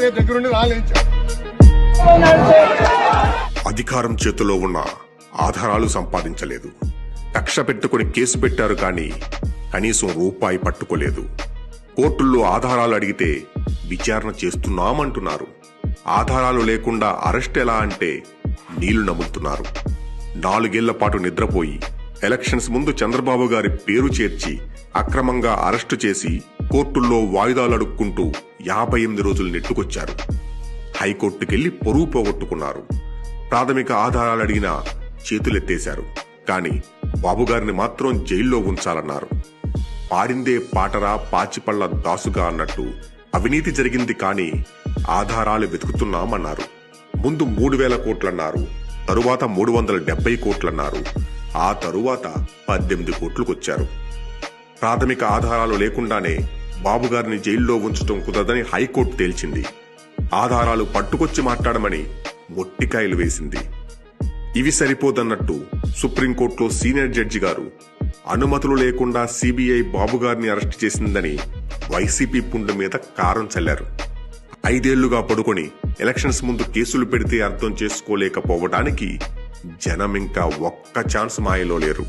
రేపు దగ్గరుండి రాలేంచాం అధికారం చేతిలో ఉన్న ఆధారాలు సంపాదించలేదు. కక్ష పెట్టుకుని కేసు పెట్టారు కానీ కనీసం రూపాయి పట్టుకోలేదు. కోర్టుల్లో ఆధారాలు అడిగితే విచారణ చేస్తున్నామంటున్నారు. ఆధారాలు లేకుండా అరెస్ట్ ఎలా అంటే నీళ్ళు నమ్ముతున్నారు నాలుగేళ్ళ పాటు నిద్రపోయి ఎలక్షన్స్ ముందు చంద్రబాబు గారి పేరు చేర్చి అక్రమంగా అరెస్టు చేసి కోర్టుల్లో వాయిదాలు అడుక్కుంటూ యాభై ఎనిమిది రోజులు నెట్టుకొచ్చారు. హైకోర్టుకెళ్ళి పొరుగు పోగొట్టుకున్నారు. ప్రాథమిక ఆధారాలు అడిగినా చేతులెత్తేశారు. కానీ బాబుగారిని మాత్రం జైల్లో ఉంచాలన్నారు. పాడిందే పాటరా పాచిపళ్ళ దాసుగా అన్నట్టు అవినీతి జరిగింది కానీ ఆధారాలు వెతుకుతున్నామన్నారు. ముందు మూడు వేల కోట్లన్నారు తరువాత మూడు వందల డెబ్బై కోట్లన్నారు. ఆ తరువాత పద్దెనిమిది కోట్లకొచ్చారు. ప్రాథమిక ఆధారాలు లేకుండానే బాబుగారిని జైల్లో ఉంచడం కుదరదని హైకోర్టు తేల్చింది. ఆధారాలు పట్టుకొచ్చి మాట్లాడమని మొట్టికాయలు వేసింది. ఇవి సరిపోదన్నట్టు సుప్రీంకోర్టులో సీనియర్ జడ్జి గారు అనుమతులు లేకుండా సిబిఐ బాబుగారిని అరెస్ట్ చేసిందని వైసీపీ పుండు మీద కారం చల్లారు. ఐదేళ్ళుగా పడుకొని ఎలక్షన్స్ ముందు కేసులు పెడితే అర్థం చేసుకోలేకపోవడానికి జనం ఇంకా ఒక్క ఛాన్స్ మాయలో లేరు.